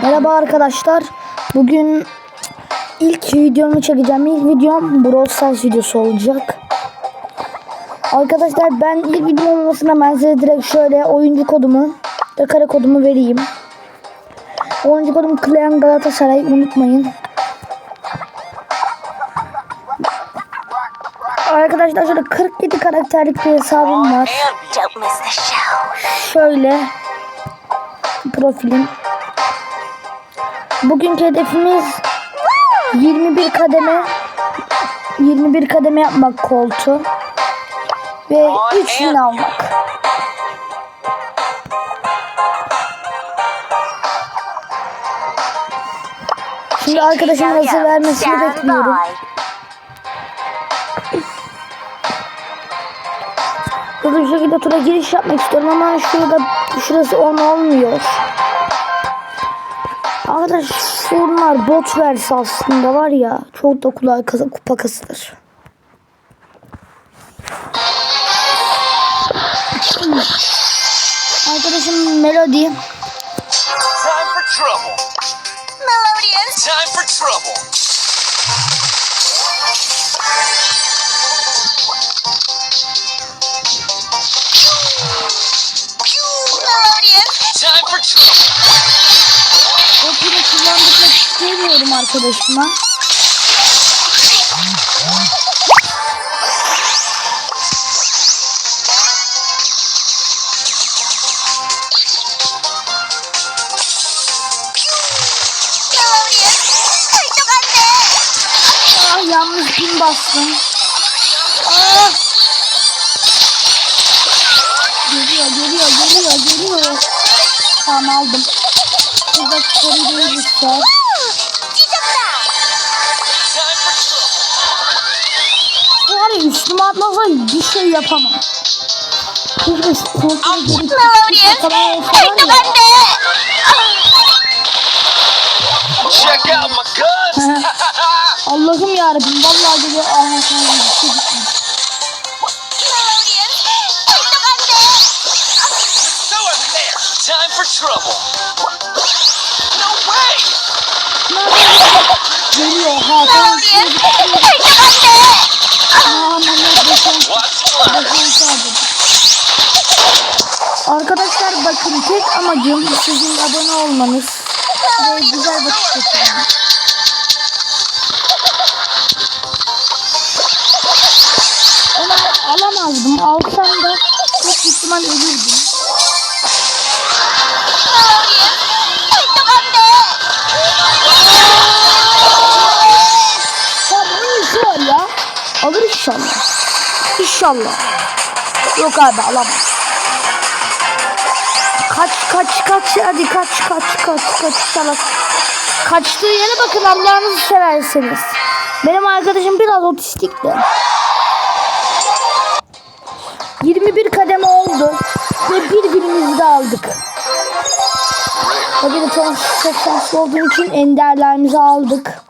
Merhaba arkadaşlar. Bugün ilk videomu çekeceğim. İlk videom Brawl Stars videosu olacak. Arkadaşlar ben ilk videom olmasına ben size direkt şöyle oyuncu kodumu ve kare kodumu vereyim. Oyuncu kodum Klean Galatasaray unutmayın. Arkadaşlar şöyle 47 karakterlik bir hesabım var. Şöyle profilim. Bugünkü hedefimiz 21 kademe 21 kademe yapmak koltu ve 3 win almak. Şimdi arkadaşım nasıl vermesini bekliyorum. Hızlı bir şekilde tura giriş yapmak istiyorum ama şurada şurası on olmuyor. Arkadaş şunlar bot versi aslında var ya çok da kolay kasa, kupa kasılır. Arkadaşım Melody Time for trouble. Melodious. Time for trouble. Melodious. Time for trouble. İstemiyorum arkadaşıma. Ah yanlış pin bastım. Ah. Geliyor geliyor geliyor geliyor. Tamam aldım. Burada koridoru işte. Şey yapamam. Geri Melodious. var ya. tocante. Check out my guns. Allah'ım yarabbim vallahi geliyor. Aha bir şey gitmiş. Trouble. No way. Geliyor ha tamam. Melodious. Ay, tocante. Aa Arkadaşlar bakın tek amacım sizin abone olmanız ve güzel vakit geçirmek. Onu alamazdım. Alsam da çok ihtimal ölürdüm. İnşallah. Yok abi alamaz. Kaç kaç kaç hadi kaç kaç kaç kaç inşallah. Kaçtığı yere bakın Allah'ınızı severseniz. Benim arkadaşım biraz otistik de. 21 kademe oldu. Ve bir birimizi de aldık. Tabii de çok, çok şanslı olduğum için enderlerimizi aldık.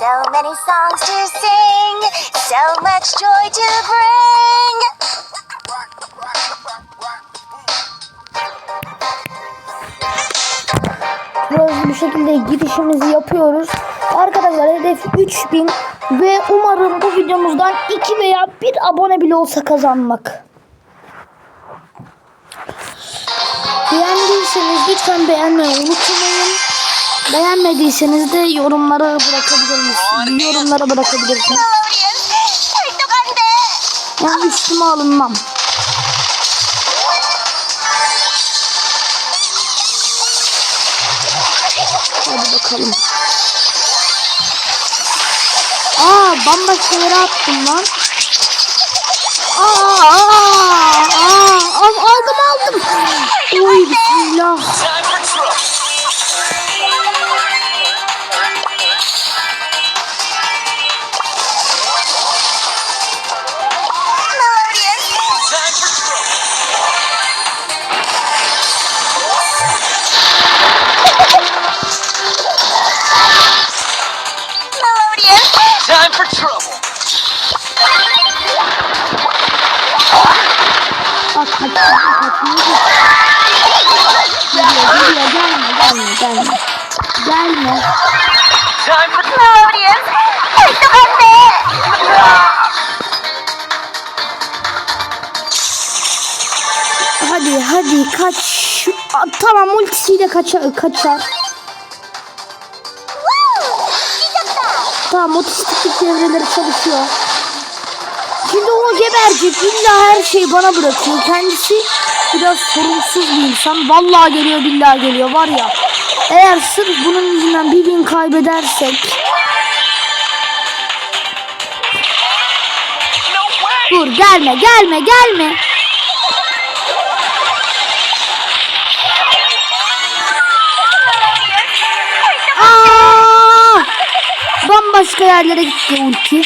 So many songs to sing, so much joy to bring. Hızlı bir şekilde girişimizi yapıyoruz. Arkadaşlar hedef 3000 ve umarım bu videomuzdan 2 veya 1 abone bile olsa kazanmak. Beğendiyseniz lütfen beğenmeyi unutmayın. Beğenmediyseniz de yorumlara bırakabilirsiniz. Yorumlara bırakabilirsiniz. Yani üstüme alınmam. Hadi bakalım. Aa bambaşka yere attım lan. Aa, aa, aa, al, aldım aldım. Oy bismillah. Kaç. Aa, tamam ultisiyle kaça, kaçar. Tamam otistiklik devreleri çalışıyor. Şimdi o geberecek. İlla her şeyi bana bırakıyor. Kendisi biraz sorumsuz bir insan. Vallahi geliyor billahi geliyor var ya. Eğer sırf bunun yüzünden bir gün kaybedersek. Dur gelme gelme gelme. Bambaşka yerlere gitti ulti.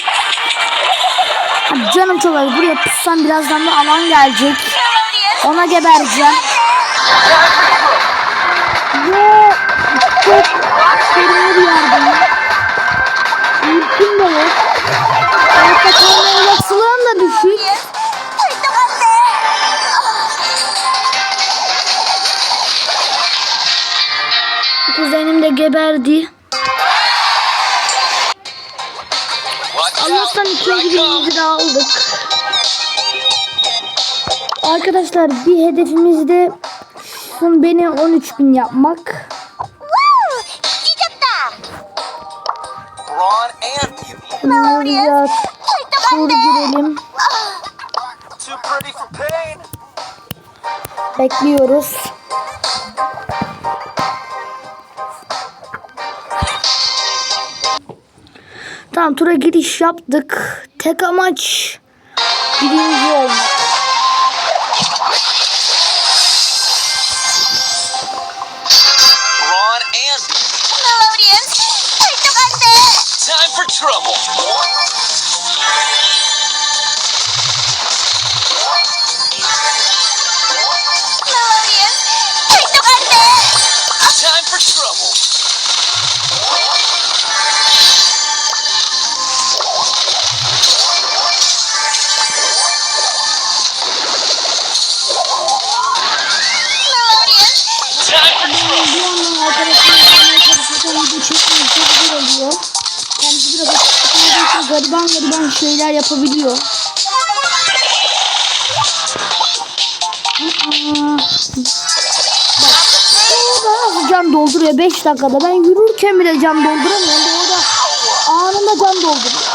Canım çok acı. Buraya pussam birazdan da alan gelecek. Ona gebereceğim. Yo, çok sorunlu bir yerde. ya. Ultim de yok. Hayatta kalma olasılığım da düşük. Kuzenim de geberdi. Here ikinci I come! günümüzü de aldık. Arkadaşlar bir hedefimiz de şun beni 13.000 yapmak. Biraz kasi. girelim. Bekliyoruz. Tamam tura giriş yaptık. Tek amaç birinci olmak. Video çekmeyi çok zor oluyor. Kendisi biraz açık gariban gariban şeyler yapabiliyor. Bak. Can dolduruyor 5 dakikada. Ben yürürken bile can dolduramıyorum. Orada anında can dolduruyor.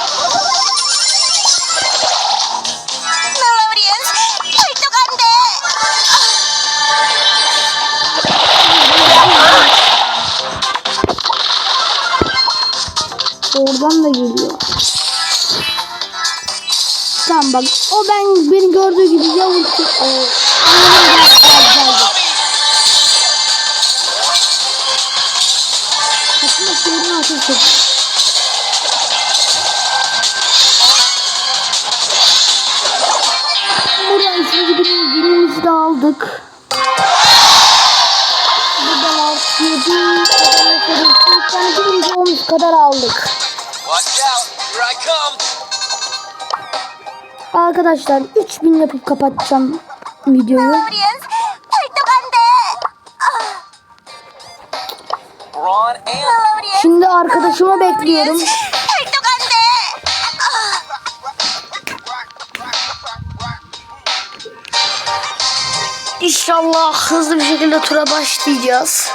Oradan da geliyor. Tamam bak. O ben beni gördüğü gibi ya ulti. O, anlamına gel- gel- geldi. Kaçma şeyini ateş et. Buradan ikinci birim günümüzü de aldık. Buradan altı yedi. Tane birinci olmuş kadar aldık. Arkadaşlar 3000 yapıp kapatacağım videoyu. Şimdi arkadaşımı bekliyorum. İnşallah hızlı bir şekilde tura başlayacağız.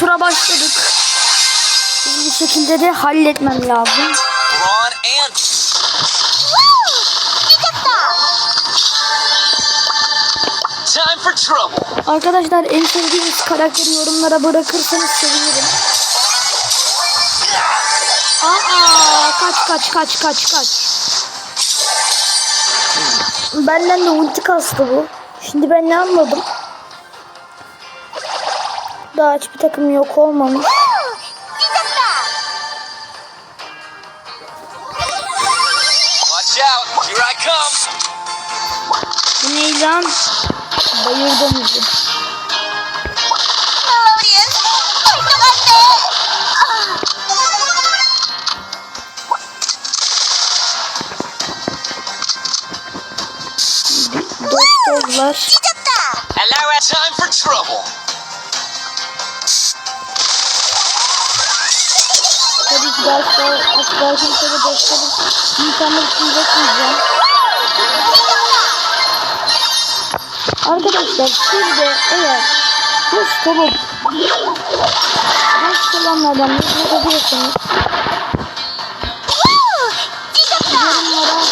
Tura başladık. Bir şekilde de halletmem lazım. Arkadaşlar en sevdiğiniz karakteri yorumlara bırakırsanız sevinirim. Aa kaç kaç kaç kaç kaç. Benden de ulti kastı bu. Şimdi ben ne anladım? Daha hiçbir takım yok olmamış. Bu ne lan? Bayırdım bizi. Dostlar. Derste, arkadaşımıza da başladım. İnsanlar için bakmayacağım. Arkadaşlar şimdi eğer boş kalıp boş kalanlardan ne yapabilirsiniz? Yorumlara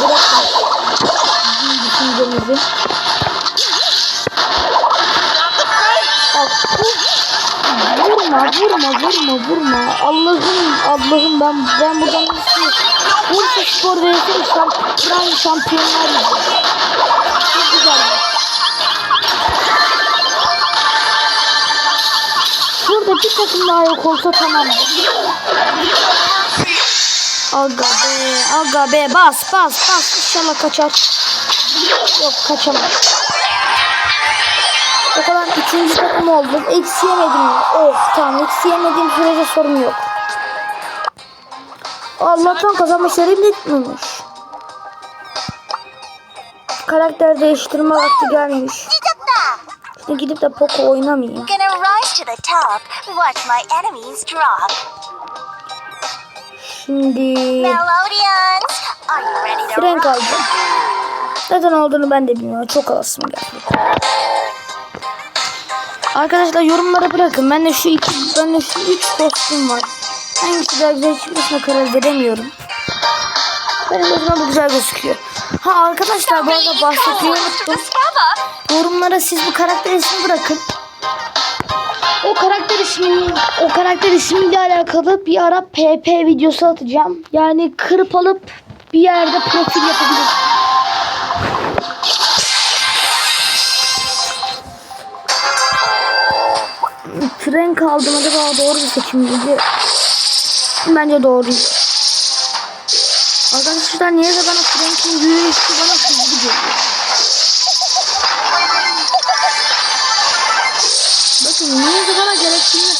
bırakın düşüncenizi. Bak bu vurma vurma vurma vurma Allah'ım Allah'ım ben ben buradan nasıl Bursa Spor vs Şampiyon Şampiyonlar Ligi. Çok güzel. Şurada bir takım daha yok olsa tamamdır. Aga be, aga be, bas bas bas inşallah kaçar. Yok kaçamaz. O kadar üçüncü takım olduk. Eksi yemedim. Oh tamam eksi yemediğim sürece sorun yok. Allah'tan kazanma serim bitmemiş. Karakter değiştirme vakti gelmiş. Şimdi gidip de Poco oynamayayım. Şimdi... Frank aldım. Neden olduğunu ben de bilmiyorum. Çok alasım geldi. Arkadaşlar yorumlara bırakın. Ben de şu iki, ben de şu üç kostüm var. Hangisi daha güzel hiçbirisine karar veremiyorum. Benim gözüme bu güzel gözüküyor. Ha arkadaşlar bu arada bahsetmeyi unuttum. Yorumlara siz bu karakter ismi bırakın. O karakter ismini, o karakter ismiyle alakalı bir ara PP videosu atacağım. Yani kırıp alıp bir yerde profil yapabilirim. Tren kaldım acaba doğru bir seçim? Bence doğru. Arkadaşlar niye de bana Frank'in yürüyüşü bana hızlı geliyor. Bakın niye de bana gerektiğini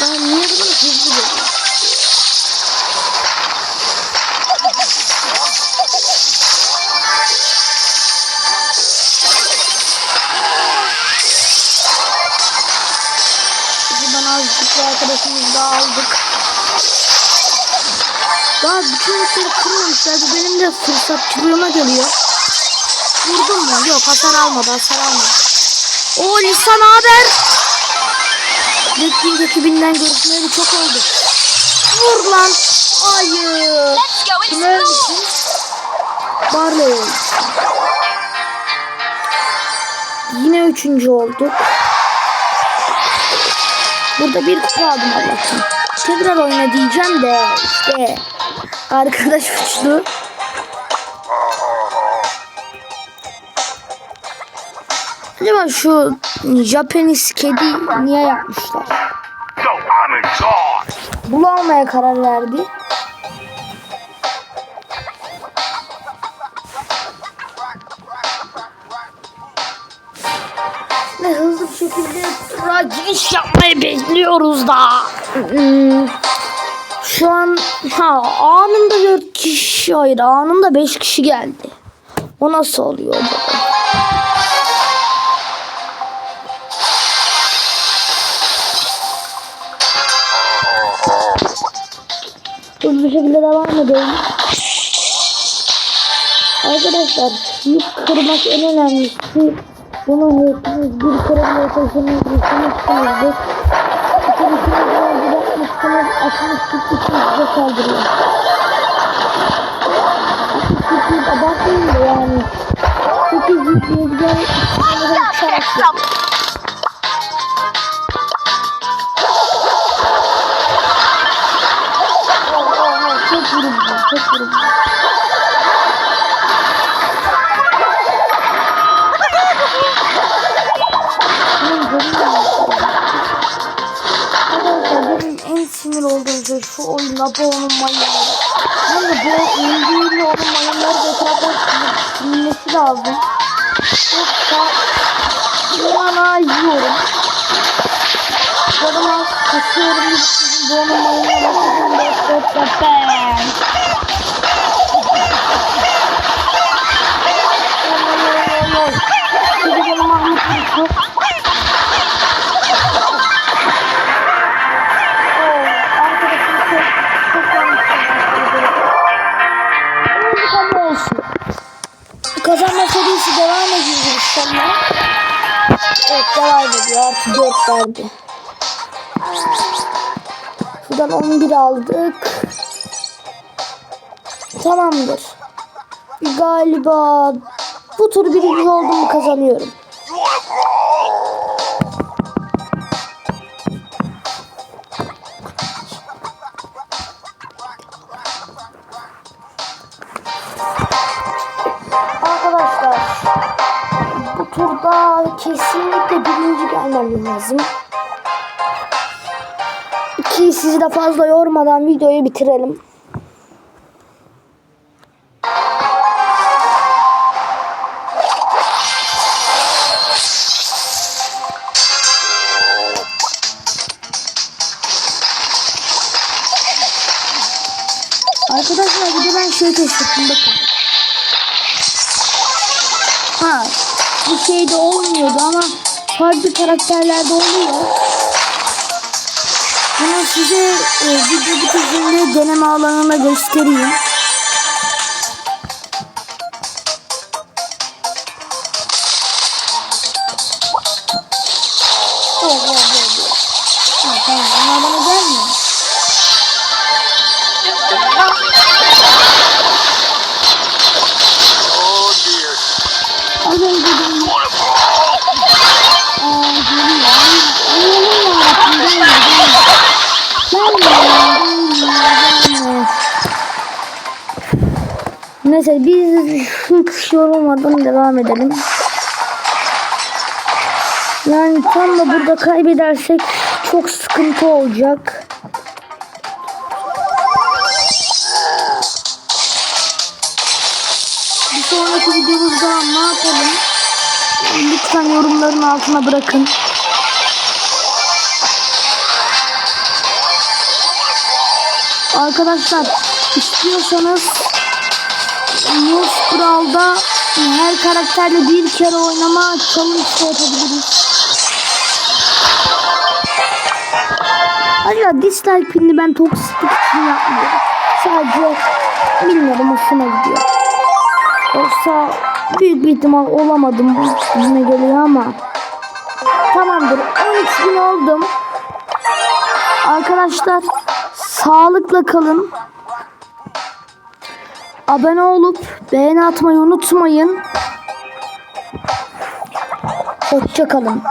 bana niye de bana hızlı geliyor. Şimdi bana azıcık bir arkadaşımız daha aldık. Daha bütün yükleri kırmamışlar. Bu benim de fırsatçılığıma geliyor. Vurdum mu? Yok hasar almadı hasar almadı. O Lisa ne haber? Blackpink ekibinden görüşmeyeli çok oldu. Vur lan. Hayır. Let's go Kim explore. ölmüşsün? Barley. Yine üçüncü olduk. Burada bir kupa aldım Allah'tan. Tekrar oyna diyeceğim de işte arkadaş uçtu. Acaba şu Japanese kedi niye yapmışlar? Bunu almaya karar verdi. Ve hızlı bir şekilde tura yapmayı bekliyoruz da. Şu an ha anında 4 kişi hayır anında 5 kişi geldi. O nasıl oluyor acaba? Hızlı bir şekilde devam edelim. Arkadaşlar yük kırmak en önemlisi. Bunu hepiniz bir kere bile taşımışsınızdır. İçerisinde yapmışsınız. Atmış gitmişsiniz size saldırıyor. Atmış gitmişsiniz abartmayın da yani. 8 yükleyebilen sanırım şaraplı. Oha çok vuruldu çok vuruldu. Oyunda bu onun mayınları. Yani bu indiğiyle onun mayınları da etrafta silinmesi lazım. Yoksa yana yiyorum. Canıma kaçıyorum bu onun mayınları sizin de etrafta ben. Oy, Kazanma serisi devam ediyor inşallah. Evet devam ediyor. Artı 4 verdi. Şuradan 11 aldık. Tamamdır. Galiba bu tur birinci olduğumu kazanıyorum. Kesinlikle birinci gelmem lazım. Ki sizi de fazla yormadan videoyu bitirelim. Farklı karakterlerde oluyor. Bunu size e, video bitiminde deneme alanına göstereyim. Neyse biz hiç yorulmadan devam edelim. Yani tam da burada kaybedersek çok sıkıntı olacak. Bir sonraki videomuzda ne yapalım? Lütfen yorumların altına bırakın. Arkadaşlar istiyorsanız Moose Brawl'da her karakterle bir kere oynama challenge yapabiliriz. Ayrıca dislike pinini ben toksiklik için yapmıyorum. Sadece bilmiyorum hoşuma gidiyor. Yoksa büyük bir ihtimal olamadım bu yüzüne geliyor ama. Tamamdır. 13 gün oldum. Arkadaşlar sağlıkla kalın. Abone olup beğeni atmayı unutmayın. Hoşça kalın.